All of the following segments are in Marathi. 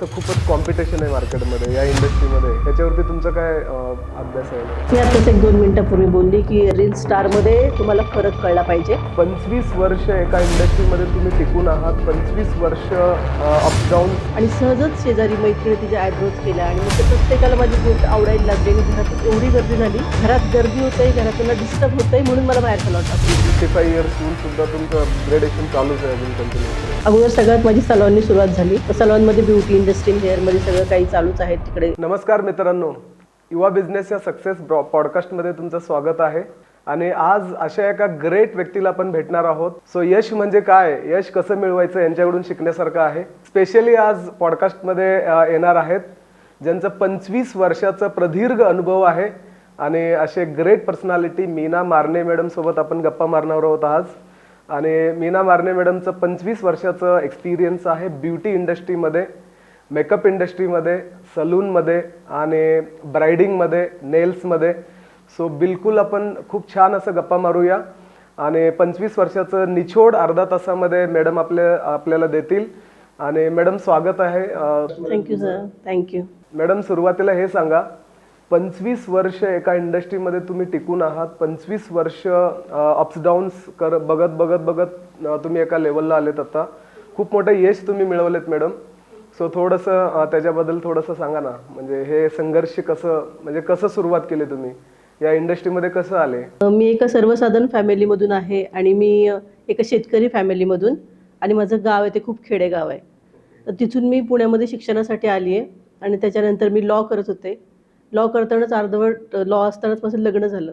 तर खूपच कॉम्पिटिशन आहे मार्केटमध्ये या इंडस्ट्रीमध्ये त्याच्यावरती तुमचा काय अभ्यास आहे? मी आताच एक दोन मिनिटापूर्वी बोलली की रील स्टारमध्ये तुम्हाला फरक कळला पाहिजे. पंचवीस वर्ष एका इंडस्ट्रीमध्ये तुम्ही टिकून आहात पंचवीस वर्ष अपडाऊन आणि सहजच शेजारी मैत्रिणी तिच्या आयब्रोज केल्या. आणि मग ते प्रत्येकाला माझी गोष्ट आवडायला लागली आणि घरात एवढी गर्दी झाली. घरात गर्दी होते घरातून डिस्टर्ब होतंय म्हणून मला बाहेर चला टाकली. फिफ्टी फाय इयर्स होऊन सुद्धा तुमचं अपग्रेडेशन चालूच आहे अजून कंटिन्यू अगोदर सगळ्यात माझी सलॉननी सुरुवात झाली. सलॉनमध्ये ब्युटी इंडस्ट्रियल हेअरमध्ये सगळं काही चालूच आहे तिकडे. नमस्कार मित्रांनो युवा बिझनेस या सक्सेस पॉडकास्टमध्ये तुमचं स्वागत आहे. आणि आज अशा एका ग्रेट व्यक्तीला आपण भेटणार आहोत. सो यश म्हणजे काय? यश कसं मिळवायचं यांच्याकडून शिकण्यासारखं आहे. स्पेशली आज पॉडकास्टमध्ये येणार आहेत. ज्यांचं पंचवीस वर्षाचं प्रदीर्घ अनुभव आहे. आणि असे ग्रेट पर्सनॅलिटी मीना मारणे मॅडमसोबत आपण गप्पा मारणार आहोत आज. आणि मीना मारणे मॅडमचं पंचवीस वर्षाचं एक्सपिरियन्स आहे ब्युटी इंडस्ट्रीमध्ये मेकअप इंडस्ट्रीमध्ये सलूनमध्ये आणि ब्रायडिंगमध्ये नेल्समध्ये. सो बिलकुल आपण खूप छान असं गप्पा मारूया. आणि पंचवीस वर्षाचं निछोड अर्धा तासामध्ये मॅडम आपल्या आपल्याला देतील. आणि मॅडम स्वागत आहे. थँक्यू सर थँक्यू मॅडम सुरुवातीला हे सांगा. पंचवीस वर्ष एका इंडस्ट्रीमध्ये तुम्ही टिकून आहात. पंचवीस वर्ष अप्स डाऊन्स कर बघत बघत बघत तुम्ही एका लेवलला आलेत आता. खूप मोठं यश तुम्ही मिळवलेत मॅडम. सो थोडंसं त्याच्याबद्दल थोडंसं सांगा ना. म्हणजे हे संघर्ष कसं म्हणजे कसं सुरुवात केली तुम्ही? या इंडस्ट्रीमध्ये कसं आले? मी एका सर्वसाधारण फॅमिलीमधून आहे आणि मी एका शेतकरी फॅमिलीमधून आणि माझं गाव आहे ते खूप खेडेगाव आहे. तर तिथून मी पुण्यामध्ये शिक्षणासाठी आली आहे आणि त्याच्यानंतर मी लॉ करत होते. लॉ करतानाच अर्धवट लॉ असतानाच माझं लग्न झालं.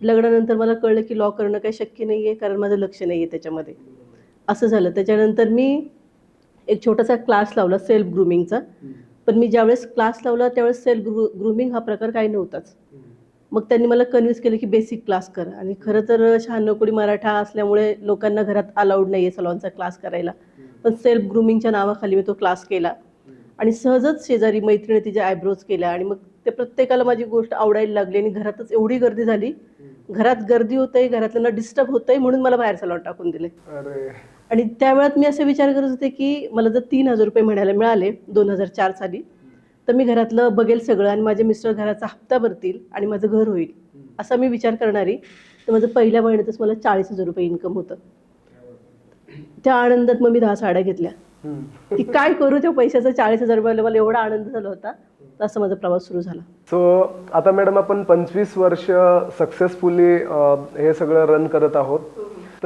लग्नानंतर मला कळलं की लॉ करणं काही शक्य नाही आहे कारण माझं लक्ष नाही आहे त्याच्यामध्ये. असं झालं. त्याच्यानंतर मी एक छोटासा क्लास लावला सेल्फ ग्रुमिंगचा पण मी ज्यावेळेस क्लास लावला त्यावेळेस सेल्फ ग्रु ग्रुमिंग हा प्रकार काही नव्हताच. मग त्यांनी मला कन्व्हिन्स केलं की बेसिक क्लास कर. आणि खरं तर शहाण्णव मराठा असल्यामुळे लोकांना घरात अलाउड नाही आहे सलॉनचा क्लास करायला. पण सेल्फ ग्रूमिंगच्या नावाखाली मी तो क्लास केला. आणि सहजच शेजारी मैत्रिणी तिच्या आयब्रोज केल्या. आणि मग ते प्रत्येकाला माझी गोष्ट आवडायला लागली आणि घरातच एवढी गर्दी झाली. घरात गर्दी होते घरातल्यांना डिस्टर्ब होतंय म्हणून मला बाहेर सलॉन टाकून दिले. अरे. आणि त्यावेळात मी असा विचार करत होते की मला जर तीन हजार रुपये महिन्याला मिळाले दोन हजार चार साली तर मी घरातलं बघेल सगळं आणि माझे मिस्टर घराचा हप्ता भरतील आणि माझं घर होईल. असा मी विचार करणारी. तर माझं पहिल्या महिन्यातच मला चाळीस हजार रुपये इन्कम होतं. त्या आनंदात मग मी दहा साड्या घेतल्या. की काय करू त्या पैशाचा? चाळीस हजार रुपयाला मला एवढा आनंद झाला होता तर असा माझा प्रवास सुरू झाला. सो आता मॅडम आपण पंचवीस वर्ष सक्सेसफुली हे सगळं रन करत आहोत.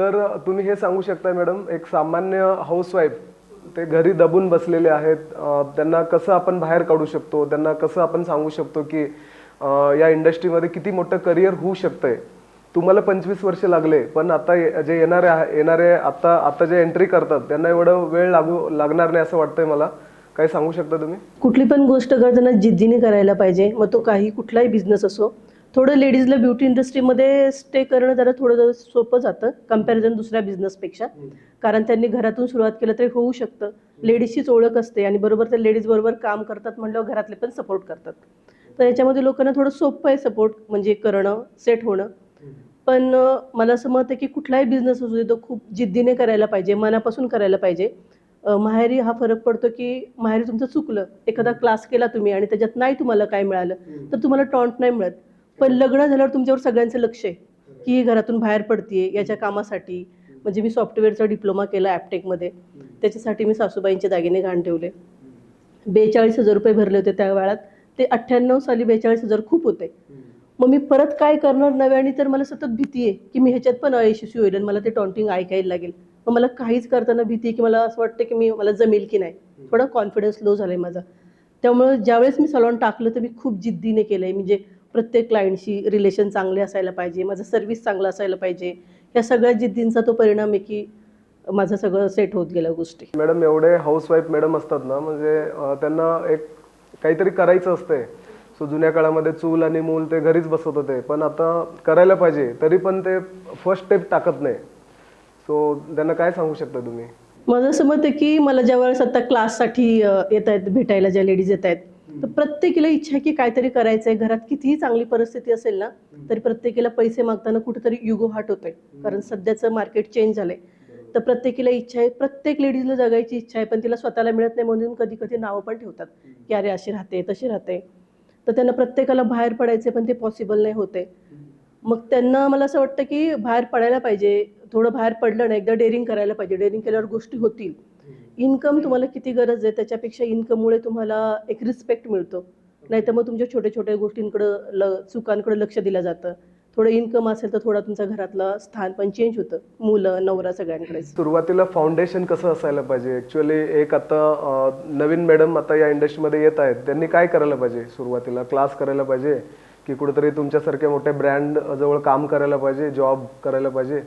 तर तुम्ही हे सांगू शकता मॅडम एक सामान्य हाऊसवाईफ ते घरी दबून बसलेले आहेत. त्यांना कसं आपण बाहेर काढू शकतो? त्यांना कसं आपण सांगू शकतो की या इंडस्ट्रीमध्ये किती मोठं करिअर होऊ शकतंय? तुम्हाला पंचवीस वर्ष लागले पण आता जे येणारे आहे- येणारे आता आता जे एंट्री करतात त्यांना एवढं वेळ लागू लागणार नाही असं वाटतंय मला. काही सांगू शकता तुम्ही? कुठली पण गोष्ट करताना जिद्दीने करायला पाहिजे मग तो काही कुठलाही बिझनेस असो थोडं लेडीजला ब्युटी इंडस्ट्रीमध्ये स्टे करणं जरा थोडं सोपं जातं कंपॅरिझन दुसऱ्या बिझनेसपेक्षा कारण त्यांनी घरातून सुरुवात केलं तरी होऊ शकतं. लेडीजचीच ओळख असते आणि बरोबर ते लेडीज बरोबर काम करतात म्हणल्यावर घरातले पण सपोर्ट करतात. तर याच्यामध्ये लोकांना थोडं सोपं आहे सपोर्ट म्हणजे करणं सेट होणं. पण मला असं मत आहे की कुठलाही बिझनेस असू दे तो खूप जिद्दीने करायला पाहिजे मनापासून करायला पाहिजे. माहेरी हा फरक पडतो की माहेरी तुमचं चुकलं एखादा क्लास केला तुम्ही आणि त्याच्यात नाही तुम्हाला काय मिळालं तर तुम्हाला टॉन्ट नाही मिळत. पण लग्न झाल्यावर तुमच्यावर सगळ्यांचं लक्ष आहे की ही घरातून बाहेर पडतीये याच्या कामासाठी. म्हणजे मी सॉफ्टवेअरचा डिप्लोमा केला ॲपटेकमध्ये. त्याच्यासाठी मी सासूबाईंचे दागिने घाण ठेवले. बेचाळीस हजार रुपये भरले होते त्या वेळात. ते अठ्ठ्याण्णव साली बेचाळीस हजार खूप होते. मग मी परत काय करणार नव्याने तर मला सतत भीती आहे की मी ह्याच्यात पण अयशस्वी होईल आणि मला ते टॉन्टिंग ऐकायला लागेल. मग मला काहीच करताना भीती आहे की मला असं वाटतं की मी मला जमेल की नाही. थोडा कॉन्फिडन्स लो झाला आहे माझा. त्यामुळं ज्यावेळेस मी सलॉन टाकलं तर मी खूप जिद्दीने केलं आहे म्हणजे प्रत्येक क्लायंटशी रिलेशन चांगले असायला पाहिजे माझं सर्व्हिस चांगलं असायला पाहिजे या सगळ्या जिद्दींचा तो परिणाम आहे की माझं सगळं सेट होत गेल्या गोष्टी. मॅडम एवढे हाऊसवाईफ मॅडम असतात ना म्हणजे त्यांना एक काहीतरी करायचं असतंय. सो जुन्या काळामध्ये चूल आणि मूल ते घरीच बसत होते पण आता करायला पाहिजे तरी पण ते फर्स्ट स्टेप टाकत नाही. सो त्यांना काय सांगू शकता तुम्ही? माझं असं मत आहे की मला ज्या वेळेस आता क्लाससाठी येत आहेत भेटायला ज्या लेडीज येत आहेत तर प्रत्येकीला इच्छा आहे की काहीतरी करायचं आहे घरात कितीही चांगली परिस्थिती असेल ना तरी प्रत्येकीला पैसे मागताना कुठेतरी युगो हाट होतोय. कारण सध्याचं मार्केट चेंज झालंय. तर प्रत्येकीला इच्छा आहे प्रत्येक लेडीजला जगायची इच्छा आहे पण तिला स्वतःला मिळत नाही म्हणून कधी कधी नावं पण ठेवतात. की अरे अशी राहते तशी राहते. तर त्यांना प्रत्येकाला बाहेर पडायचे पण ते पॉसिबल नाही होते. मग त्यांना मला असं वाटतं की बाहेर पडायला पाहिजे. थोडं बाहेर पडलं ना एकदा डेअरिंग करायला पाहिजे. डेअरिंग केल्यावर गोष्टी होतील. इन्कम तुम्हाला किती गरज आहे त्याच्यापेक्षा इन्कममुळे तुम्हाला एक रिस्पेक्ट मिळतो. नाही तर मग तुमच्या छोट्या छोट्या गोष्टींकडं ल चुकांकडे लक्ष दिलं जातं. थोडं इन्कम असेल तर थोडा तुमचा घरातलं स्थान पण चेंज होतं. मुलं नवरा सगळ्यांकडेच सुरुवातीला फाउंडेशन कसं असायला पाहिजे? ॲक्च्युअली एक आता नवीन मॅडम आता या इंडस्ट्रीमध्ये येत आहेत. त्यांनी काय करायला पाहिजे? सुरुवातीला क्लास करायला पाहिजे की कुठेतरी तुमच्यासारख्या मोठ्या ब्रँड जवळ काम करायला पाहिजे जॉब करायला पाहिजे.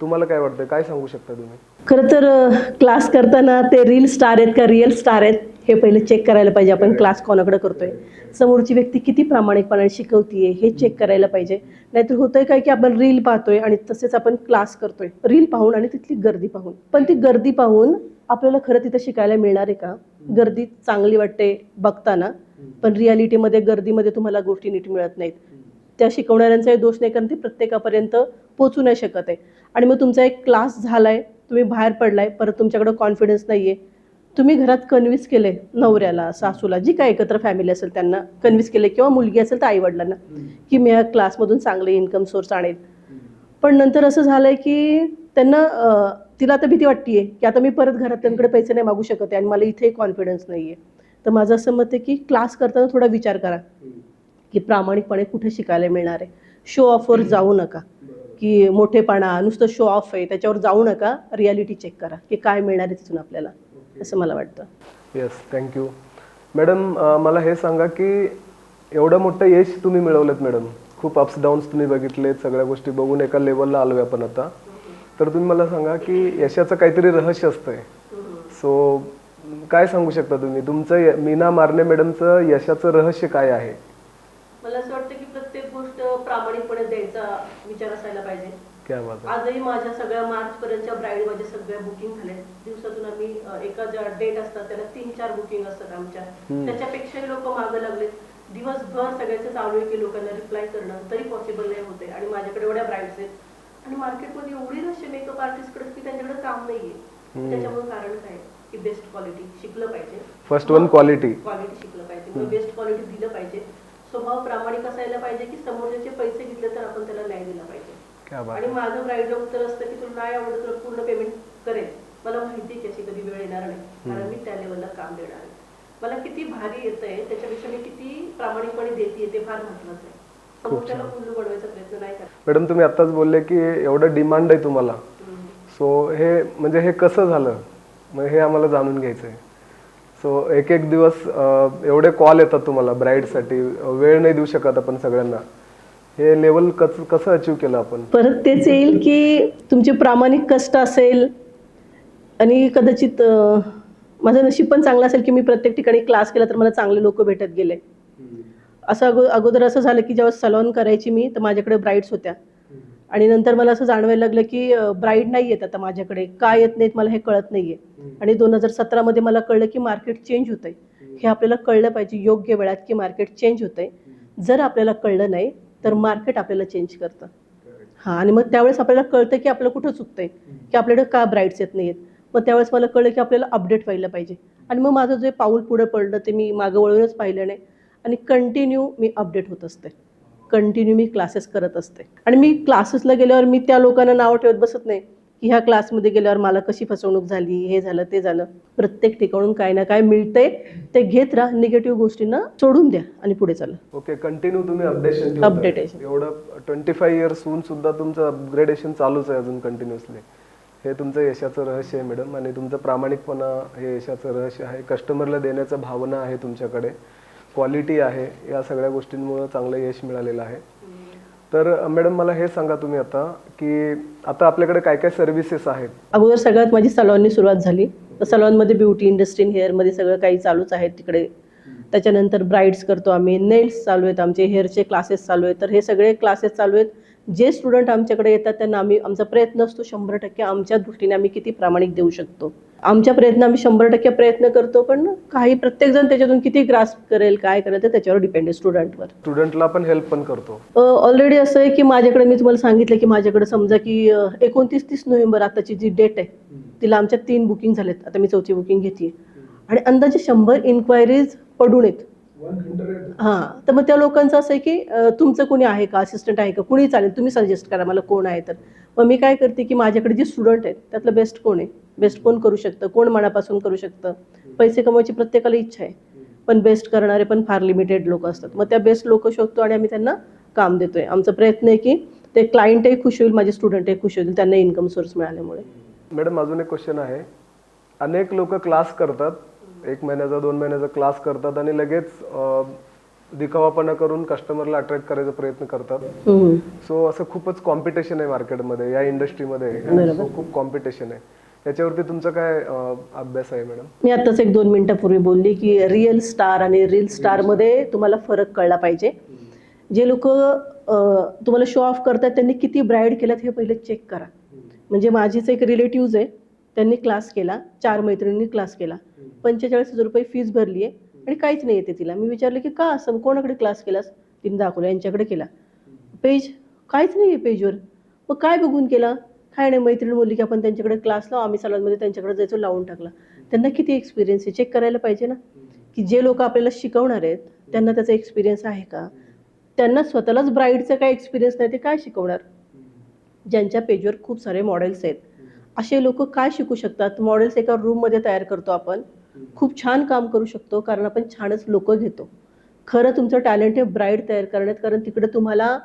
तुम्हाला काय वाटतं काय सांगू शकता तुम्ही? खरं तर क्लास करताना ते रील स्टार आहेत का रिअल स्टार आहेत हे पहिले चेक करायला पाहिजे. आपण क्लास कोणाकडे करतोय? समोरची व्यक्ती किती प्रामाणिकपणाने शिकवतीये हे चेक करायला पाहिजे. नाहीतर होतंय काय की आपण रील पाहतोय आणि तसेच आपण क्लास करतोय. रील पाहून आणि तिथली गर्दी पाहून. पण ती गर्दी पाहून आपल्याला खरं तिथं शिकायला मिळणार आहे का? गर्दी चांगली वाटते बघताना. पण रियालिटीमध्ये गर्दीमध्ये तुम्हाला गोष्टी नीट मिळत नाहीत. त्या शिकवणाऱ्यांचाही दोष नाही कारण ते प्रत्येकापर्यंत पोचू नाही शकत आहे. आणि मग तुमचा एक क्लास झाला आहे तुम्ही बाहेर पडलाय परत तुमच्याकडे कॉन्फिडन्स नाही आहे तुम्ही घरात कन्व्हिन्स केले नवऱ्याला सासूला जी काय एकत्र फॅमिली असेल त्यांना कन्व्हिन्स केले किंवा मुलगी असेल तर आईवडिलांना की मी या क्लासमधून चांगले इन्कम सोर्स आणेल. पण नंतर असं झालंय की त्यांना तिला आता भीती वाटतीये की आता मी परत घरात त्यांकडे पैसे नाही मागू शकत आहे आणि मला इथे कॉन्फिडन्स नाही आहे तर माझं असं मत आहे की क्लास करताना थोडा विचार करा. की प्रामाणिकपणे कुठे शिकायला मिळणार आहे. शो ऑफवर जाऊ नका. की मोठेपणा नुसतं शो ऑफ आहे त्याच्यावर जाऊ नका. रियालिटी चेक करा की काय मिळणार आहे तिथून आपल्याला. असं मला वाटतं. येस थँक्यू मॅडम मला हे सांगा की एवढं मोठं यश तुम्ही मिळवलेत मॅडम खूप अप्स डाऊन्स तुम्ही बघितलेत सगळ्या गोष्टी बघून एका लेवलला आलोय आपण आता. तर तुम्ही मला सांगा की यशाचं काहीतरी रहस्य असतंय. सो काय सांगू शकता तुम्ही? तुमचं य- मीना मारणे मॅडमचं यशाचं रहस्य काय आहे? मला असं वाटतं की प्रत्येक गोष्ट प्रामाणिकपणे द्यायचा विचार असायला पाहिजे. क्या बात आहे. आजही माझ्या सगळ्या मार्च पर्यंतच्या ब्राईड माझ्या सगळ्या बुकिंग झाल्या दिवसातून आम्ही एका ज्या डेट असतात त्याला तीन चार बुकिंग असतात आमच्या. त्याच्यापेक्षाही लोक मागं लागलेत दिवसभर सगळ्याचं चालू आहे की लोकांना रिप्लाय करणं तरी पॉसिबल नाही होते. आणि माझ्याकडे एवढ्या ब्राईड्स आहेत. आणि मार्केटमध्ये एवढी असे मेकअप आर्टिस्टकडे की त्यांच्याकडे काम नाहीये. त्याच्यामुळे कारण काय? की बेस्ट क्वालिटी शिकलं पाहिजे. फर्स्ट वन क्वालिटी क्वालिटी शिकलं पाहिजे. बेस्ट क्वालिटी दिलं पाहिजे. स्वभाव प्रामाणिक असायला पाहिजे की समोरच्याचे पैसे घेतले तर आपण त्याला न्याय दिला पाहिजे. क्या बात आणि माझं ब्राईडला उत्तर असतं की तुला नाही आवडत तर पूर्ण पेमेंट करेल. मला माहिती की अशी कधी वेळ येणार नाही. कारण मी त्या लेवलला काम देणार आहे. मला किती भारी येत आहे त्याच्यापेक्षा मी किती प्रामाणिकपणे देते ते फार महत्वाचं आहे. नाही मॅडम तुम्ही आत्ताच बोलले की एवढं डिमांड आहे तुम्हाला. सो हे म्हणजे हे कसं झालं? मग हे आम्हाला जाणून घ्यायचं आहे सो एक एक दिवस एवढे कॉल येतात तुम्हाला ब्राईडसाठी वेळ नाही देऊ शकत आपण सगळ्यांना. हे लेवल कसं कसं अचीव केलं आपण? परत तेच येईल की तुमचे प्रामाणिक कष्ट असेल आणि कदाचित माझं नशीब पण चांगलं असेल की मी प्रत्येक ठिकाणी क्लास केला तर मला चांगले लोक भेटत गेले. असं अगो अगोदर असं झालं की जेव्हा सलॉन करायची मी तर माझ्याकडे ब्राईड्स होत्या. आणि नंतर मला असं जाणवायला लागलं की ब्राईड नाही येत आता माझ्याकडे. का येत नाहीत मला हे कळत नाहीये. आणि दोन हजार सतरामध्ये मला कळलं की मार्केट चेंज होतंय. हे आपल्याला कळलं पाहिजे योग्य वेळात की मार्केट चेंज होतंय. जर आपल्याला कळलं नाही तर मार्केट आपल्याला चेंज करतं. हां आणि मग त्यावेळेस आपल्याला कळतं की आपलं कुठं चुकतंय. की आपल्याकडे का ब्राईड्स येत नाहीत मग त्यावेळेस मला कळलं की आपल्याला अपडेट व्हायला पाहिजे. आणि मग माझं जे पाऊल पुढे पडलं ते मी मागं वळूनच पाहिलं नाही. आणि कंटिन्यू मी अपडेट होत असते. कंटिन्यू मी क्लासेस करत असते. आणि मी क्लासेसला गेल्यावर मी त्या लोकांना नावं ठेवत बसत नाही की ह्या क्लासमध्ये गेल्यावर मला कशी फसवणूक झाली हे झालं ते झालं. प्रत्येक ठिकाणून काय ना काय मिळतंय ते घेत राहा निगेटिव्ह गोष्टींना सोडून द्या आणि पुढे चाला. ओके कंटिन्यू तुम्ही अपडेशन Updatation. एवढं ट्वेंटी फाय इयर्स होऊन सुद्धा तुमचं अपग्रेडेशन चालूच आहे अजून कंटिन्युअसली हे तुमचं यशाचं रहस्य आहे मॅडम आणि तुमचं प्रामाणिकपणा हे यशाचं रहस्य आहे. कस्टमरला देण्याचं भावना आहे तुमच्याकडे. क्वालिटी आहे या सगळ्या गोष्टींमुळं चांगलं यश मिळालेलं आहे. तर मॅडम मला हे सांगा तुम्ही आता की आता आपल्याकडे काय काय सर्व्हिसेस आहेत? अगोदर सगळ्यात माझी सलॉननी सुरुवात झाली. तर सलॉनमध्ये ब्युटी इंडस्ट्री हेअरमध्ये सगळं काही चालूच आहे तिकडे. त्याच्यानंतर ब्राईड्स करतो आम्ही नेल्स चालू आहेत आमचे हेअरचे क्लासेस चालू आहेत. तर हे सगळे क्लासेस चालू आहेत. जे स्टुडंट आमच्याकडे येतात त्यांना आम्ही आमचा प्रयत्न असतो शंभर टक्के आमच्या दृष्टीने आम्ही किती प्रामाणिक देऊ शकतो. आमच्या प्रयत्न आम्ही शंभर टक्के प्रयत्न करतो पण काही प्रत्येकजण त्याच्यातून किती ग्रास करेल काय करेल ते त्याच्यावर डिपेंड आहे स्टुडंटवर स्टुडंटला पण हेल्प पण करतो. ऑलरेडी असं आहे की माझ्याकडे मी तुम्हाला सांगितलं की माझ्याकडे समजा की एकोणतीस तीस नोव्हेंबर आताची जी डेट आहे तिला आमच्या तीन बुकिंग झालेत. आता मी चौथी बुकिंग घेते आणि अंदाजे शंभर इन्क्वायरीज पडून आहेत. हां तर मग त्या लोकांचं असं आहे की तुमचं कोणी आहे का? असिस्टंट आहे का? कुणी चालेल? तुम्ही सजेस्ट करा मला कोण आहे तर. मग मी काय करते की माझ्याकडे जे स्टुडंट आहेत त्यातलं बेस्ट कोण आहे? बेस्ट कोण करू शकतं? कोण मनापासून करू शकतं? पैसे कमवायची प्रत्येकाला इच्छा आहे. पण बेस्ट करणारे पण फार लिमिटेड लोक असतात. मग त्या बेस्ट लोक शोधतो आणि आम्ही त्यांना काम देतोय. आमचा प्रयत्न आहे की ते क्लायंटही खुश होईल माझे स्टुडंटही खुश होईल त्यांना इन्कम सोर्स मिळाल्यामुळे. मॅडम अजून एक क्वेश्चन आहे. अनेक लोक क्लास करतात. एक महिन्याचा दोन महिन्याचा क्लास करतात आणि लगेच दिखावापणा करून कस्टमरला अट्रॅक्ट करायचा प्रयत्न करतात. सो असं खूपच कॉम्पिटिशन आहे मार्केटमध्ये या इंडस्ट्रीमध्ये खूप कॉम्पिटिशन आहे. याच्यावरती तुमचा काय अभ्यास आहे मॅडम मी आत्ताच एक दोन मिनिटापूर्वी बोलली की रिअल स्टार आणि रील स्टारमध्ये तुम्हाला फरक कळला पाहिजे. जे लोक तुम्हाला शो ऑफ करतात त्यांनी किती ब्राईड केल्यात हे पहिले चेक करा. म्हणजे माझीच एक रिलेटिव्ज आहे त्यांनी क्लास केला चार मैत्रिणींनी क्लास केला. पंचेचाळीस हजार रुपये फीस भरली आहे आणि काहीच नाही येते तिला. मी विचारलं की का असं? कोणाकडे क्लास केलास? तिने दाखवला यांच्याकडे केला. पेज काहीच नाही आहे पेजवर मग काय बघून केला? काय नाही मैत्रीण बोलली की आपण त्यांच्याकडे क्लास लावू. आम्ही सलॉनमध्ये त्यांच्याकडे जायचो लावून टाकला. त्यांना किती एक्सपिरियन्स आहे? चेक करायला पाहिजे ना. की जे लोक आपल्याला शिकवणार आहेत त्यांना त्याचा एक्सपिरियन्स आहे का? त्यांना स्वतःलाच ब्राईडचा काय एक्सपिरियन्स नाही ते काय शिकवणार? ज्यांच्या पेजवर खूप सारे मॉडेल्स आहेत. असे लोक काय शिकू शकतात? मॉडेल्स एका रूममध्ये तयार करतो आपण. खूप छान काम करू शकतो कारण आपण छानच लोक घेतो. खरं तुमचं टॅलेंट हे ब्राईड तयार करण्यात कारण तिकडे तुम्हाला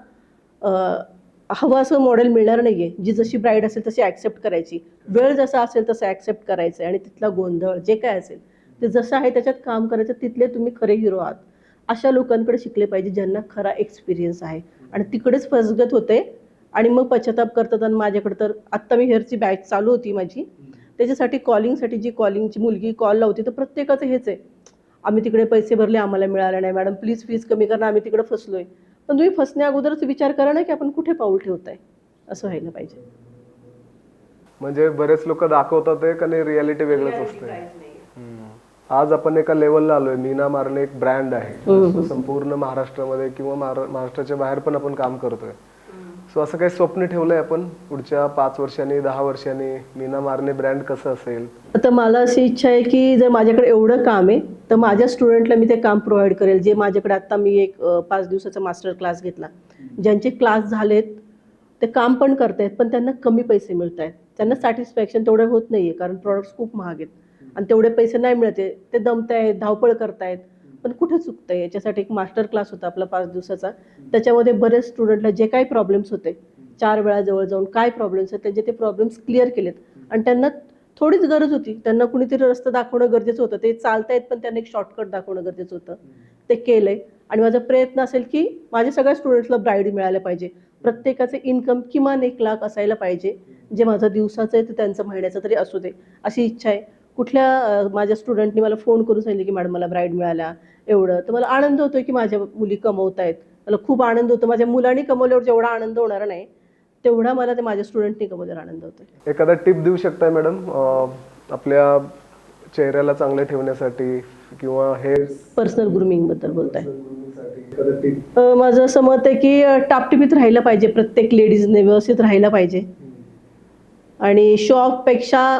हवं असं मॉडेल मिळणार नाही आहे जी जशी ब्राईड असेल तशी ॲक्सेप्ट करायची. वेळ जसा असेल तसं ॲक्सेप्ट करायचं आणि तिथला गोंधळ जे काय असेल ते जसं आहे त्याच्यात काम करायचं तिथले तुम्ही खरे हिरो आहात. अशा लोकांकडे शिकले पाहिजे ज्यांना खरा एक्सपिरियन्स आहे. आणि तिकडेच फसगत होते. आणि मग पश्चाताप करतात. आणि माझ्याकडे तर आत्ता मी हेअरची बॅच चालू होती माझी. त्याच्यासाठी कॉलिंगसाठी जी कॉलिंगची मुलगी कॉल लावती तर प्रत्येकाचं हेच आहे. आम्ही तिकडे पैसे भरले आम्हाला मिळालं नाही मॅडम प्लीज फीस कमी करा आम्ही तिकडे फसलोय. पण तुम्ही फसण्या अगोदरच विचार करा ना की आपण कुठे पाऊल ठेवताय? असं व्हायला पाहिजे. म्हणजे बरेच लोक दाखवतात एक आणि रियालिटी वेगळंच असते आज आपण एका लेवलला आलोय मीना मारणे एक ब्रँड आहे. संपूर्ण महाराष्ट्रामध्ये किंवा महारा- महाराष्ट्राच्या बाहेर पण आपण काम करतोय. सो असं काही स्वप्न ठेवलंय आपण पुढच्या पाच वर्षांनी दहा वर्षांनी? मीना मारणे ब्रँड कसं असेल? तर मला अशी इच्छा आहे की जर माझ्याकडे एवढं काम आहे तर माझ्या स्टुडंटला मी ते काम प्रोव्हाइड करेल. जे माझ्याकडे आता मी एक पाच दिवसाचा मास्टर क्लास घेतला. ज्यांचे क्लास झालेत ते काम पण करतायत पण त्यांना कमी पैसे मिळत आहेत त्यांना सॅटिस्फॅक्शन तेवढं होत नाही आहे कारण प्रॉडक्ट्स खूप महाग आहेत. आणि तेवढे पैसे नाही मिळत आहे. ते दमतायत धावपळ करतायत. पण कुठे चुकतं याच्यासाठी एक मास्टर क्लास होता आपला पाच दिवसाचा. त्याच्यामध्ये बरेच स्टुडंटला जे काही प्रॉब्लेम्स होते चार वेळा जवळ जाऊन काय प्रॉब्लेम्स आहेत त्याचे ते प्रॉब्लेम्स क्लिअर केलेत. आणि त्यांना थोडीच गरज होती. त्यांना कुणीतरी रस्ता दाखवणं गरजेचं होतं. ते चालतायत पण त्यांना एक शॉर्टकट दाखवणं गरजेचं होतं. ते केलंय. आणि माझा प्रयत्न असेल की माझ्या सगळ्या स्टुडंट्सला ब्राईड मिळायला पाहिजे. प्रत्येकाचे इन्कम किमान एक लाख असायला पाहिजे. जे माझं दिवसाचं आहे ते त्यांचं महिन्याचं तरी असू दे. अशी इच्छा आहे. कुठल्या माझ्या स्टुडंटनी मला फोन करून सांगितलं की मॅडम मला ब्राईड मिळाला. एवढं. तर मला आनंद होतो की माझ्या मुली कमवत आहेत मला खूप आनंद होतो. माझ्या मुलांनी कमवल्यावर जेवढा आनंद होणार नाही तेवढा मला ते माझ्या स्टुडंटनी कमवल्यावर आनंद होतो एखादा टिप देऊ शकताय मॅडम आपल्या चेहऱ्याला चांगलं ठेवण्यासाठी किंवा हेअर पर्सनल ग्रुमिंगबद्दल बोलताय. अ, माझं असं मत आहे की टापटिपीत राहिलं पाहिजे. प्रत्येक लेडीजने व्यवस्थित राहिलं पाहिजे. आणि शॉपपेक्षा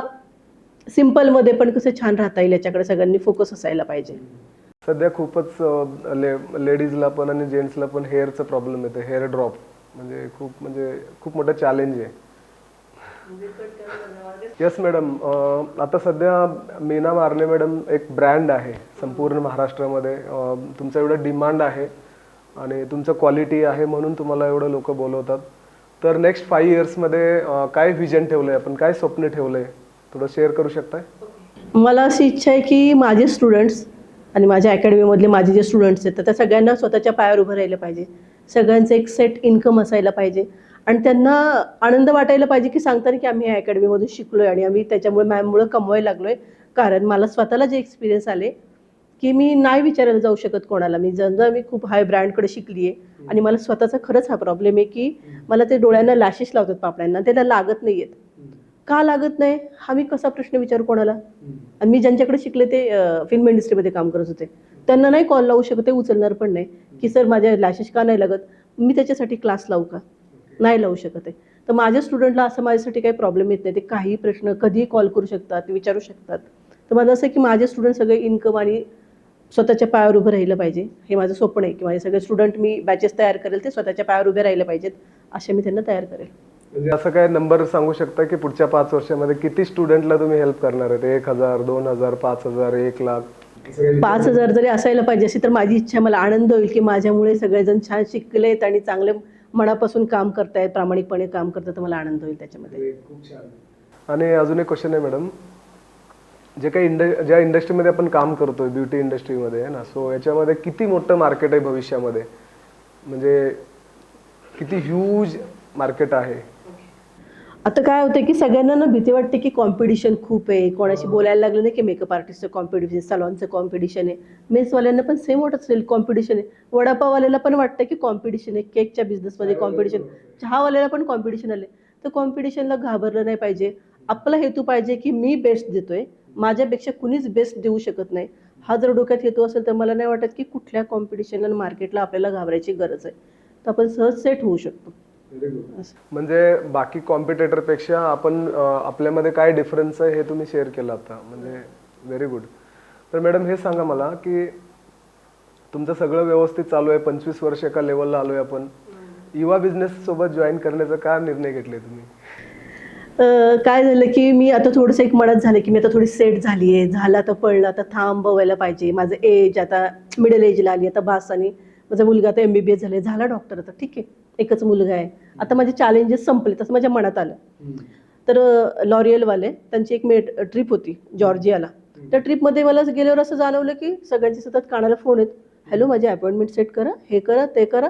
सिम्पलमध्ये पण कसं छान राहता येईल याच्याकडे सगळ्यांनी फोकस असायला पाहिजे. सध्या खूपच ले लेडीजला पण आणि जेंट्सला पण हेअरचा प्रॉब्लेम येतो हेअर ड्रॉप. म्हणजे खूप म्हणजे खूप मोठं चॅलेंज आहे. येस मॅडम आता सध्या मीना मारणे मॅडम एक ब्रँड आहे संपूर्ण महाराष्ट्रामध्ये. तुमचा एवढा एवढं डिमांड आहे आणि तुमचं क्वालिटी आहे म्हणून तुम्हाला एवढं लोक बोलवतात. तर नेक्स्ट फाईव्ह इयर्समध्ये काय व्हिजन ठेवलं आहे आपण? काय स्वप्न ठेवलं आहे थोडं शेअर करू शकताय? मला अशी इच्छा आहे की माझे स्टुडंट्स आणि माझ्या अकॅडमीमधले माझे जे स्टुडंट्स आहेत तर त्या सगळ्यांना स्वतःच्या पायावर उभं राहिलं पाहिजे. सगळ्यांचं एक सेट इन्कम असायला पाहिजे. आणि त्यांना आनंद वाटायला पाहिजे की सांगताना की आम्ही या अकॅडमीमधून शिकलोय आणि आम्ही त्याच्यामुळे मॅममुळं कमवायला लागलोय. कारण मला स्वतःला जे एक्सपिरियन्स आले की मी नाही विचारायला जाऊ शकत कोणाला. मी जर मी खूप हाय ब्रँडकडे शिकली आहे आणि मला स्वतःचा खरंच हा प्रॉब्लेम आहे की मला ते डोळ्यांना लॅशेस लावतात पापड्यांना त्याला लागत नाही आहेत का लागत नाही? हा मी कसा प्रश्न विचारू कोणाला? आणि मी ज्यांच्याकडे शिकले ते फिल्म इंडस्ट्रीमध्ये काम करत होते. त्यांना नाही कॉल लावू शकत ते उचलणार पण नाही. की सर माझ्या लॅशेस का नाही लागत? मी त्याच्यासाठी क्लास लावू का? नाही लावू शकत आहे. तर माझ्या स्टुडंटला असं माझ्यासाठी काही प्रॉब्लेम येत नाही. ते काही प्रश्न कधीही कॉल करू शकतात विचारू शकतात. तर माझं असं की माझे स्टुडंट सगळे इन्कम आणि स्वतःच्या पायावर उभं राहिलं पाहिजे. हे माझं स्वप्न आहे की माझे सगळे स्टुडंट मी बॅचेस तयार करेल ते स्वतःच्या पायावर उभे राहिले पाहिजेत असे मी त्यांना तयार करेल. म्हणजे असं काय नंबर सांगू शकता की पुढच्या पाच वर्षामध्ये किती स्टुडंटला तुम्ही हेल्प करणार आहेत? एक हजार दोन हजार पाच हजार एक लाख? पाच हजार जरी असायला पाहिजे अशी तर माझी इच्छा. मला आनंद होईल की माझ्यामुळे सगळेजण छान शिकलेत आणि चांगले मनापासून काम करतायत प्रामाणिकपणे काम करतात तर मला आनंद होईल त्याच्यामध्ये. खूप छान. आणि अजून एक क्वेश्चन आहे मॅडम जे काही इंड ज्या इंडस्ट्रीमध्ये आपण काम करतोय ब्युटी इंडस्ट्रीमध्ये आहे ना? सो याच्यामध्ये किती मोठं मार्केट आहे भविष्यामध्ये? म्हणजे किती ह्यूज मार्केट आहे? आता काय होतं की सगळ्यांना ना भीती वाटते की कॉम्पिटिशन खूप आहे. कोणाशी बोलायला लागलं नाही की मेकअप आर्टिस्टचं कॉम्पिटिशन सलॉनचं कॉम्पिटिशन आहे. मेसवाल्यांना पण सेम वाटत असेल कॉम्पिटिशन आहे. वडापाववाल्याला पण वाटतं की कॉम्पिटिशन आहे. केकच्या बिझनेसमध्ये कॉम्पिटिशन चहावाल्याला पण कॉम्पिटिशन आले तर कॉम्पिटिशनला घाबरलं नाही पाहिजे. आपला हेतू पाहिजे की मी बेस्ट देतोय. माझ्यापेक्षा कुणीच बेस्ट देऊ शकत नाही. हा जर डोक्यात हेतू असेल तर मला नाही वाटत की कुठल्या कॉम्पिटिशनला आणि मार्केटला आपल्याला घाबरायची गरज आहे. तर आपण सहज सेट होऊ शकतो. म्हणजे बाकी कॉम्पिटेटरपेक्षा आपण आपल्यामध्ये काय डिफरन्स आहे हे तुम्ही शेअर केलं आता. म्हणजे व्हेरी गुड तर मॅडम हे सांगा मला की तुमचं सगळं व्यवस्थित चालू आहे पंचवीस वर्ष एका लेवलला आलोय आपण. युवा बिझनेस सोबत जॉईन करण्याचा का निर्णय घेतले तुम्ही? काय झालं की मी आता थोडंसं एक मनात झालं की मी आता थोडी सेट झाली आहे झालं आता पळलं आता थांबवायला पाहिजे. माझं एज आता मिडल एजला आली आता बास आणि माझा मुलगा आता एम बी बी एस झाला झाला डॉक्टर आता. ठीक आहे. एकच मुलगा आहे. आता माझे चॅलेंजेस संपले तसं माझ्या मनात आलं. तर लॉरियलवाले त्यांची एक मेट ट्रिप होती जॉर्जियाला. त्या ट्रिपमध्ये मला गेल्यावर असं जाणवलं की सगळ्यांचे सतत कानाला फोन आहेत. हॅलो माझी अपॉइंटमेंट सेट करा हे करा ते करा.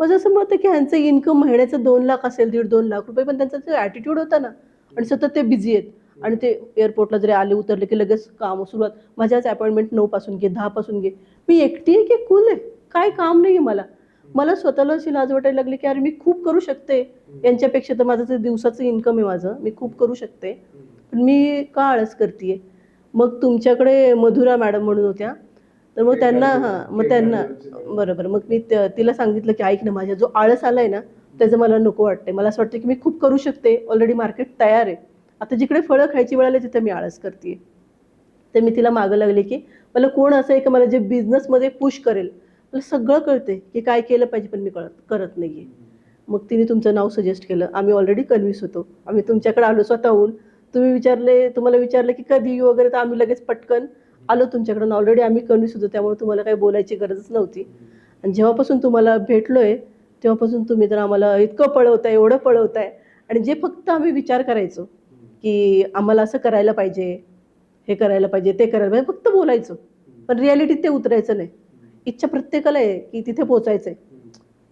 माझं असं मत की ह्यांचं इन्कम महिन्याचं दोन लाख असेल दीड दोन लाख रुपये पण त्यांचा जो ॲटिट्यूड होता ना आणि सतत ते बिझी आहेत. आणि ते एअरपोर्टला जरी आले उतरले की लगेच काम सुरुवात. माझ्याच अपॉइंटमेंट नऊपासून घे दहापासून घे. मी एकटी आहे की कुल आहे? काय काम नाही आहे मला. मला स्वतःला अशी लाज वाटायला लागली की अरे मी खूप करू शकते. यांच्यापेक्षा तर माझं ते दिवसाचं इन्कम आहे माझं. मी खूप करू शकते. पण मी का आळस करते मग तुमच्याकडे मधुरा मॅडम म्हणून होत्या. तर मग त्यांना हां मग त्यांना बरोबर. मग मी तिला सांगितलं की ऐक ना माझ्या जो आळस आलाय ना त्याचं मला नको वाटते मला असं वाटतं की मी खूप करू शकते. ऑलरेडी मार्केट तयार आहे. आता जिकडे फळं खायची वेळ आली तिथे मी आळस करते तर मी तिला मागं लागले की मला कोण असं आहे की मला जे बिझनेसमध्ये पुश करेल मला सगळं कळते की काय केलं पाहिजे पण मी कळत करत नाही आहे मग तिने तुमचं नाव सजेस्ट केलं. आम्ही ऑलरेडी कन्व्हिन्स होतो. आम्ही तुमच्याकडे आलो स्वतःहून. तुम्ही विचारले तुम्हाला विचारलं की कधी येऊ वगैरे तर आम्ही लगेच पटकन आलो तुमच्याकडून. ऑलरेडी आम्ही कन्व्हिन्स होतो त्यामुळे तुम्हाला काही बोलायची गरजच नव्हती. आणि जेव्हापासून तुम्हाला भेटलो आहे तेव्हापासून तुम्ही तर आम्हाला इतकं पळवताय एवढं पळवताय. आणि जे फक्त आम्ही विचार करायचो की आम्हाला असं करायला पाहिजे हे करायला पाहिजे ते करायला पाहिजे फक्त बोलायचं. पण रियालिटीत ते उतरायचं नाही. इच्छा प्रत्येकाला आहे की तिथे पोचायचं आहे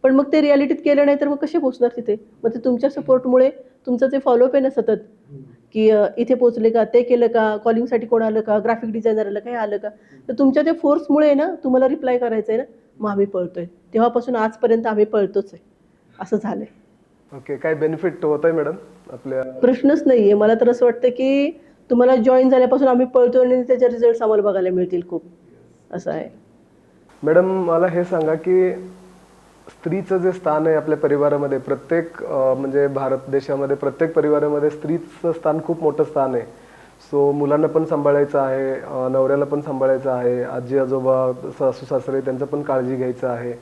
पण मग ते रियालिटीत केलं नाही तर मग कसे पोचणार तिथे? मग ते तुमच्या सपोर्टमुळे तुमचं जे फॉलोअप आहे ना सतत की इथे पोचले का ते केलं का कॉलिंगसाठी कोण आलं का ग्राफिक डिझायनर आलं का हे आलं का? तर तुमच्या त्या फोर्समुळे ना तुम्हाला रिप्लाय करायचं आहे ना मग आम्ही पळतोय. तेव्हापासून आजपर्यंत आम्ही पळतोच आहे. असं झालंय. ओके काय बेनिफिट होत आहे मॅडम आपल्या प्रश्नच नाहीये. मला तर असं वाटतं की तुम्हाला जॉईन झाल्यापासून आम्ही पळतो आणि त्याचे रिझल्ट आम्हाला बघायला मिळतील खूप. असं आहे. मॅडम मला हे सांगा की स्त्रीचं जे स्थान आहे आपल्या परिवारामध्ये प्रत्येक म्हणजे भारत देशामध्ये प्रत्येक परिवारामध्ये स्त्रीचं स्थान खूप मोठं स्थान आहे. सो मुलांना पण सांभाळायचं आहे नवऱ्याला पण सांभाळायचं आहे आजी आजोबा सासू सासरे त्यांचं पण काळजी घ्यायचं आहे.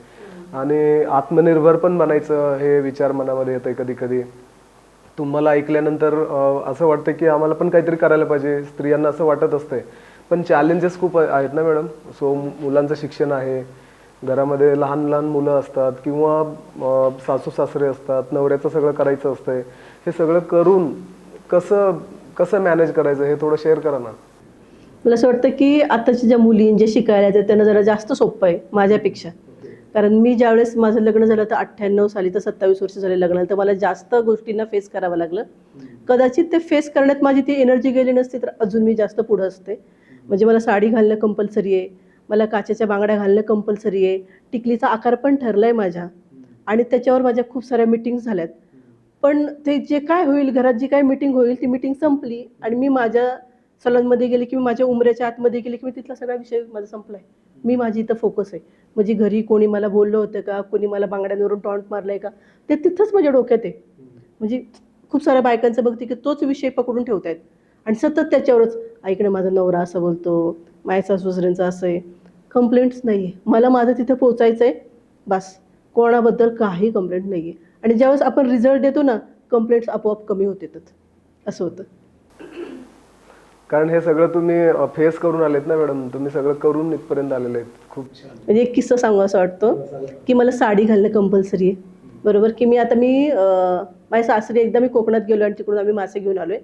आणि आत्मनिर्भर पण बनायचं हे विचार मनामध्ये येतं कधी कधी तुम्हाला ऐकल्यानंतर असं वाटतं की आम्हाला पण काहीतरी करायला पाहिजे स्त्रियांना असं वाटत असते पण चॅलेंजेस खूप आहेत ना मॅडम सो मुलांचं शिक्षण आहे. घरामध्ये लहान लहान मुलं असतात किंवा सासू सासरे असतात नवऱ्याचं सगळं करायचं असतंय. हे सगळं करून कसं कसं मॅनेज करायचं हे थोडं शेअर करा ना. मला असं वाटतं की आताच्या ज्या मुली जे शिकायला येतात त्यांना जरा जास्त सोपं आहे माझ्यापेक्षा. कारण मी ज्यावेळेस माझं लग्न झालं तर अठ्ठ्याण्णव साली तर सत्तावीस वर्ष झाले लग्न तर मला जास्त गोष्टींना फेस करावं लागलं. कदाचित ते फेस करण्यात माझी ती एनर्जी गेली नसती तर अजून मी जास्त पुढं असते. म्हणजे मला साडी घालणं कंपल्सरी आहे. मला काचेच्या बांगड्या घालणं कंपल्सरी आहे. टिकलीचा आकार पण ठरला आहे माझ्या. आणि त्याच्यावर माझ्या खूप साऱ्या मिटिंग्स झाल्यात. पण ते जे काय होईल घरात जी काय मीटिंग होईल ती मीटिंग संपली आणि मी माझ्या सलूनमध्ये गेले की मी माझ्या उमऱ्याच्या आतमध्ये गेले की मी तिथला सगळा विषय माझा संपला आहे मी माझी इथं फोकस आहे. म्हणजे घरी कोणी मला बोललं होतं का? कोणी मला बांगड्यांवरून टॉन्ट मारलंय का? ते तिथंच माझ्या डोक्यात आहे. म्हणजे खूप साऱ्या बायकांचं बघते की तोच विषय पकडून ठेवतायत. आणि सतत त्याच्यावरच ऐकणं माझा नवरा असं बोलतो माझ्या सासूसऱ्यांचं असं आहे. कंप्लेंट्स नाही आहे मला माझं तिथं पोचायचं आहे बस. कोणाबद्दल काही कंप्लेंट नाही आहे आणि ज्यावेळेस आपण रिझल्ट देतो ना कंप्लेंट्स आपोआप कमी होतात असं होतं. कारण हे सगळं तुम्ही फेस करून आलेत ना मॅडम तुम्ही सगळं करून इथपर्यंत आलेले आहेत. खूप छान. म्हणजे एक किस्सा सांगू असं वाटतं की मला साडी घालणं कंपल्सरी आहे. बरोबर? की मी आता मी माझ्या सासरी एकदा मी कोकणात गेलो आणि तिकडून आम्ही मासे घेऊन आलोय.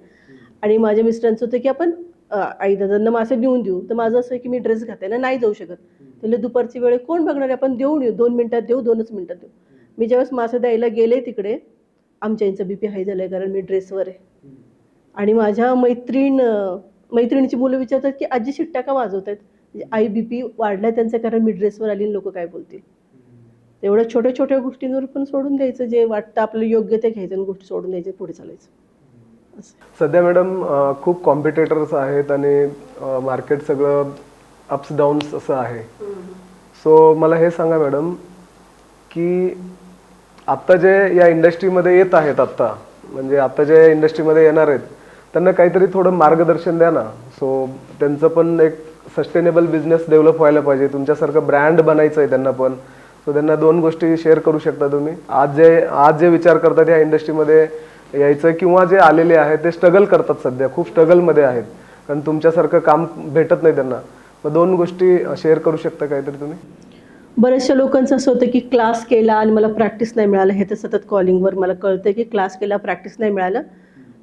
आणि माझ्या मिस्टरांचं होतं की आपण आई दादांना मासे देऊन देऊ. तर माझं असं आहे की मी ड्रेस घातायला नाही जाऊ शकत. त्याला दुपारची वेळ कोण बघणार आहे? आपण देऊन येऊ. दोन मिनिटात देऊ दोनच मिनिटात देऊ. मी ज्यावेळेस मासे द्यायला गेले तिकडे आमच्या यांचं बीपी हाय झालंय कारण मी ड्रेसवर आहे. आणि माझ्या मैत्रीण मैत्रिणीची मुलं विचारतात की आजी शिट्ट्या का वाजवत आहेत म्हणजे आई आई बीपी वाढलाय त्यांचं कारण मी ड्रेसवर आली लोक काय बोलतील? एवढ्या छोट्या छोट्या गोष्टींवर पण सोडून द्यायचं. जे वाटतं आपलं योग्य ते घ्यायचं आणि गोष्टी सोडून द्यायचं पुढे चालायचं. सध्या मॅडम खूप कॉम्पिटेटर्स आहेत आणि मार्केट सगळं अप्स डाऊन्स असं आहे. सो मला हे सांगा मॅडम की आत्ता जे या इंडस्ट्रीमध्ये येत आहेत आत्ता म्हणजे आत्ता जे इंडस्ट्रीमध्ये येणार आहेत त्यांना काहीतरी थोडं मार्गदर्शन द्या ना. सो त्यांचं पण एक सस्टेनेबल बिझनेस डेव्हलप व्हायला पाहिजे. तुमच्यासारखं ब्रँड बनायचं आहे त्यांना पण. सो त्यांना दोन गोष्टी शेअर करू शकता तुम्ही. आज जे आज जे विचार करतात या इंडस्ट्रीमध्ये यायचं किंवा जे आलेले आहेत ते स्ट्रगल करतात सध्या. खूप स्ट्रगलमध्ये आहेत. कारण तुमच्यासारखं काम भेटत नाही त्यांना. मग दोन गोष्टी शेअर करू शकता काहीतरी तुम्ही? बऱ्याचशा लोकांचं असं होतं की क्लास केला आणि मला प्रॅक्टिस नाही मिळालं. हे तर सतत कॉलिंगवर मला कळतं की क्लास केला प्रॅक्टिस नाही मिळालं.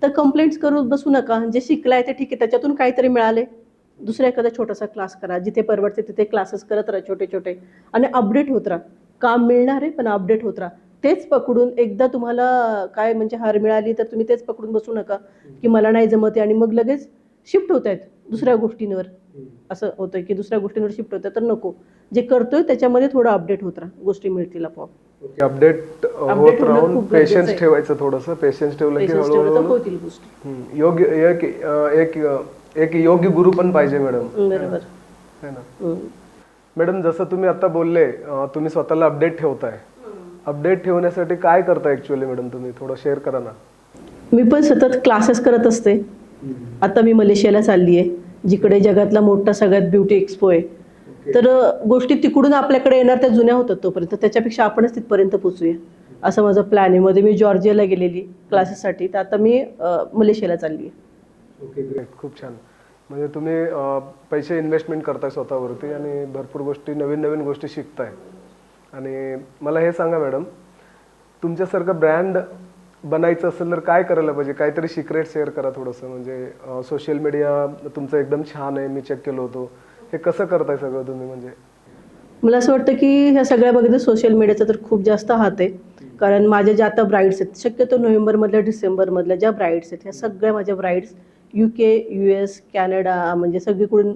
तर कंप्लेंट्स करून बसू नका. जे शिकलाय ते ठीक आहे. त्याच्यातून काहीतरी मिळाले दुसरा एखादा छोटासा क्लास करा. जिथे परवडते तिथे क्लासेस करत राहा छोटे छोटे आणि अपडेट होत राहा. काम मिळणार आहे पण अपडेट होत राहा. तेच पकडून एकदा तुम्हाला काय म्हणजे हार मिळाली तर तुम्ही तेच पकडून बसू नका की मला नाही जमत आहे. आणि मग लगेच शिफ्ट होत आहेत दुसऱ्या गोष्टींवर. असं होतं की दुसऱ्या गोष्टींवर शिफ्ट होतं तर नको. जे करतोय त्याच्यामध्ये थोडं अपडेट होत राहा. गोष्टी मिळतील आपोआप. अपडेट होत राहून पेशन्स. ठेवायचं थोडंसं. पेशन्स ठेवलं की होतील गोष्टी. योग्य एक एक एक योग्य गुरु पण पाहिजे मॅडम बरोबर. है. मॅडम जसं तुम्ही आता बोलले तुम्ही स्वतःला अपडेट ठेवताय. अपडेट ठेवण्यासाठी काय करता ऍक्च्युअली मॅडम तुम्ही? थोडं शेअर करा ना. मी पण सतत क्लासेस करत असते. आता मी मलेशियाला चालली आहे जिकडे जगातला मोठा सगळ्यात ब्युटी एक्सपो आहे. तर गोष्टी तिकडून आपल्याकडे येणार त्या जुन्या होतात तोपर्यंत. त्याच्यापेक्षा आपणच तिथपर्यंत पोचूया. असं माझा प्लॅन आहे. मध्ये मी जॉर्जियाला गेलेली क्लासेससाठी तर आता मी मलेशियाला चालली आहे. ओके ग्रेट खूप छान. म्हणजे तुम्ही पैसे इन्व्हेस्टमेंट करताय स्वतःवरती आणि भरपूर गोष्टी नवीन नवीन गोष्टी शिकताय. आणि मला हे सांगा मॅडम तुमच्यासारखं ब्रँड बनायचं असेल तर काय करायला पाहिजे? काहीतरी सिक्रेट शेअर करा थोडंसं. म्हणजे सोशल मीडिया तुमचं एकदम छान आहे मी चेक केलं होतो. हे कसं करताय सगळं तुम्ही म्हणजे? मला असं वाटतं की ह्या सगळ्या बघितलं सोशल मीडियाचा तर खूप जास्त हात आहे. कारण माझ्या ज्या आता ब्राईड्स आहेत शक्यतो नोव्हेंबरमधल्या डिसेंबरमधल्या ज्या ब्राईड्स आहेत ह्या सगळ्या माझ्या brides U K U S Canada म्हणजे सगळीकडून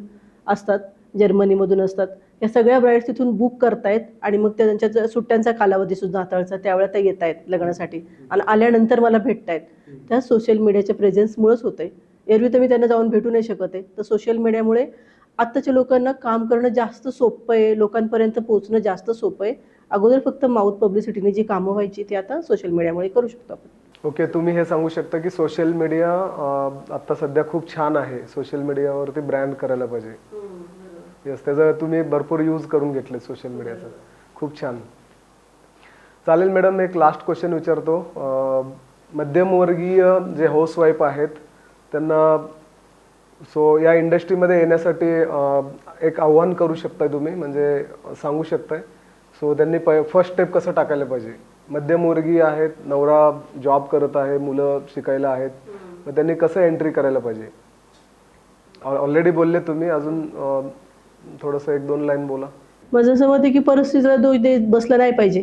असतात जर्मनीमधून असतात. या सगळ्या ब्राईड्स तिथून बुक करतायत आणि मग त्या त्यांच्या सुट्ट्यांचा कालावधी सुद्धा हाताळचा त्यावेळेला त्या येत आहेत लग्नासाठी. आणि आल्यानंतर मला भेटतायत. त्या सोशल मीडियाच्या प्रेझेन्समुळेच होत आहे एरवी तर मी त्यांना जाऊन भेटू नाही शकत आहे. तर सोशल मीडियामुळे आत्ताच्या लोकांना काम करणं जास्त सोपं आहे. लोकांपर्यंत पोहोचणं जास्त सोपं आहे. अगोदर फक्त माउथ पब्लिसिटीने जी कामं व्हायची ती आता सोशल मीडियामुळे करू शकतो आपण. ओके तुम्ही हे सांगू शकता की सोशल मीडिया आता सध्या खूप छान आहे. सोशल मीडियावरती ब्रँड करायला पाहिजे. येस त्याचा तुम्ही भरपूर यूज करून घेतले सोशल मीडियाचा खूप छान. चालेल मॅडम एक लास्ट क्वेश्चन विचारतो. मध्यमवर्गीय जे हाऊसवाईफ आहेत त्यांना सो या इंडस्ट्रीमध्ये येण्यासाठी एक आव्हान करू शकताय तुम्ही? म्हणजे सांगू शकताय? सो त्यांनी प फर्स्ट स्टेप कसं टाकायला पाहिजे? मध्यमवर्गीय आहेत नवरा जॉब करत आहे मुलं शिकायला आहेत मग त्यांनी कसं एंट्री करायला पाहिजे? ऑलरेडी बोलले तुम्ही अजून थोडंसं एक दोन लाईन बोला. माझं असं मत आहे की परिस्थितीला दोष देत बसला नाही पाहिजे.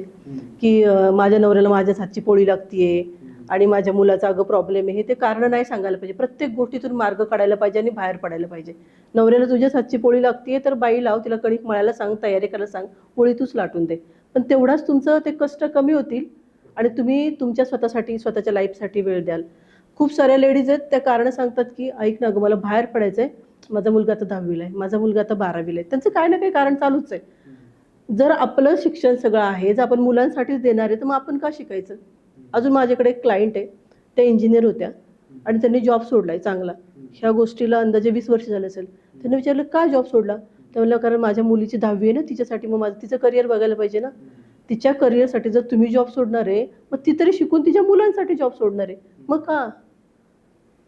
की अं, माझ्या नवऱ्याला माझ्याच हातची पोळी लागतीये आणि माझ्या मुलाचा अगं प्रॉब्लेम आहे. हे ते कारण नाही सांगायला पाहिजे. प्रत्येक गोष्टीतून मार्ग काढायला पाहिजे आणि बाहेर पडायला पाहिजे. नवऱ्याला तुझ्याच हातची पोळी लागतीये तर बाई लाव तिला कणिक मळायला सांग तयारी करायला सांग पोळी तूच लाटून दे. पण तेवढाच तुमचं ते कष्ट कमी होतील आणि तुम्ही तुमच्या स्वतःसाठी स्वतःच्या लाईफसाठी वेळ द्याल. खूप साऱ्या लेडीज आहेत त्या कारण सांगतात की ऐक ना गं मला बाहेर पडायचं आहे माझा मुलगा आता दहावीला आहे माझा मुलगा आता बारावीला आहे. त्यांचं काही ना काही कारण चालूच आहे. जर आपलं शिक्षण सगळं आहे जर आपण मुलांसाठीच देणार आहे तर मग आपण का शिकायचं? अजून माझ्याकडे एक क्लायंट आहे त्या इंजिनियर होत्या आणि त्यांनी जॉब सोडलाय चांगला. ह्या गोष्टीला अंदाजे वीस वर्ष झाले असेल. त्यांनी विचारलं का जॉब सोडला? त्यामुळे म्हणलं कारण माझ्या मुलीची दहावी आहे ना तिच्यासाठी मग माझं तिचं करिअर बघायला पाहिजे ना. तिच्या करिअरसाठी जर तुम्ही जॉब सोडणार आहे मग ती तरी शिकून तिच्या मुलांसाठी जॉब सोडणार आहे. मग का?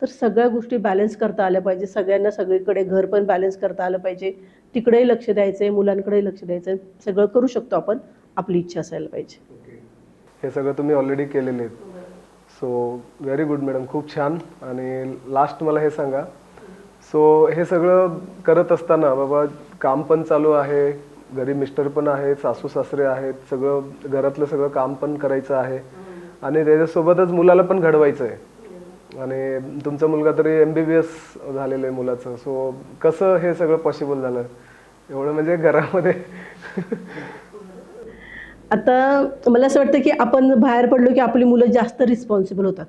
तर सगळ्या गोष्टी बॅलन्स करता आल्या पाहिजे. सगळ्यांना सगळीकडे घर पण बॅलन्स करता आलं पाहिजे. तिकडेही लक्ष द्यायचं आहे मुलांकडेही लक्ष द्यायचं आहे सगळं करू शकतो आपण. आपली इच्छा असायला पाहिजे. हे सगळं तुम्ही ऑलरेडी केलेले आहेत. सो व्हेरी गुड मॅडम खूप छान. आणि लास्ट मला हे सांगा. सो हे सगळं करत असताना बाबा काम पण चालू आहे. घरी मिस्टर पण आहेत सासू सासरे आहेत. सगळं घरातलं सगळं काम पण करायचं आहे. आणि त्याच्यासोबतच मुलाला पण घडवायचं आहे आणि तुमचा मुलगा तरी एम बी बी एस झालेलं आहे मुलाचं. सो कसं हे सगळं पॉसिबल झालं? एवढं म्हणजे घरामध्ये? आता मला असं वाटतं की आपण बाहेर पडलो की आपली मुलं जास्त रिस्पॉन्सिबल होतात.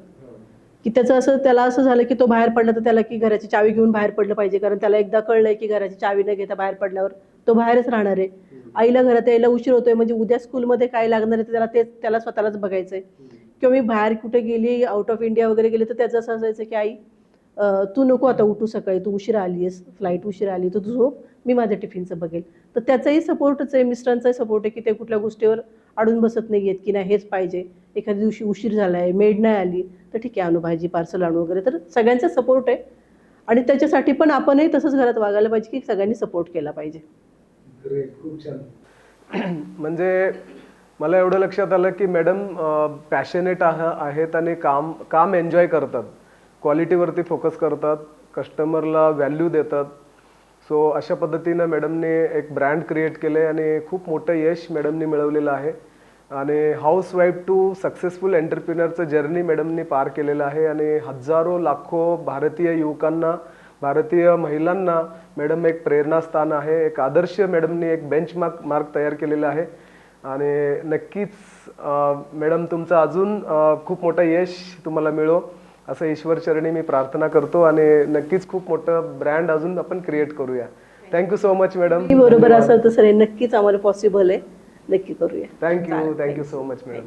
की त्याचं असं त्याला असं झालं की तो बाहेर पडला तर त्याला की घराची चावी घेऊन बाहेर पडलं पाहिजे. कारण त्याला एकदा कळलंय की घराची चावी न घेता बाहेर पडल्यावर तो बाहेरच राहणार आहे. आईला घरात यायला उशीर होतोय म्हणजे उद्या स्कूलमध्ये काय लागणार आहे त्याला ते त्याला स्वतःलाच बघायचंय. किंवा मी बाहेर कुठे गेली आउट ऑफ इंडिया वगैरे गेले तर त्याचं असं असायचं की आई तू नको आता उठू सकाळी तू उशिरा आली आहेस फ्लाईट उशिरा आली तर तू झोप मी माझ्या टिफिनचं बघेल. तर त्याचाही सपोर्टच आहे मिस्टरांचाही सपोर्ट आहे की ते कुठल्या गोष्टीवर अडून बसत नाही आहेत की नाही हेच पाहिजे. एखाद्या दिवशी उशीर झाला आहे मेड नाही आली तर ठीक आहे आणू भाजी पार्सल आणू वगैरे तर सगळ्यांचा सपोर्ट आहे. आणि त्याच्यासाठी पण आपणही तसंच घरात वागायला पाहिजे की सगळ्यांनी सपोर्ट केला पाहिजे. खूप छान म्हणजे मला एवढं लक्षात आलं की मॅडम पॅशनेट आहेत आणि काम काम एन्जॉय करतात. क्वालिटीवरती फोकस करतात. कस्टमरला व्हॅल्यू देतात. सो अशा पद्धतीनं मॅडमने एक ब्रँड क्रिएट केले आणि खूप मोठं यश मॅडमने मिळवलेलं आहे. आणि हाऊस वाईफ टू सक्सेसफुल एंटरप्रिनरचं जर्नी मॅडमनी पार केलेलं आहे. आणि हजारो लाखो भारतीय युवकांना भारतीय महिलांना मॅडम एक प्रेरणास्थान आहे एक आदर्श मॅडमनी एक बेंच मार्क मार्क तयार केलेला आहे. आणि नक्कीच मॅडम तुमचं अजून खूप मोठं यश तुम्हाला मिळो असं ईश्वरचरणी मी प्रार्थना करतो आणि नक्कीच खूप मोठं ब्रँड अजून आपण क्रिएट करूया. थँक्यू सो मच मॅडम बरोबर असेल तर सर नक्कीच आम्हाला पॉसिबल आहे. नक्की करूया. Thank you thank you so much madam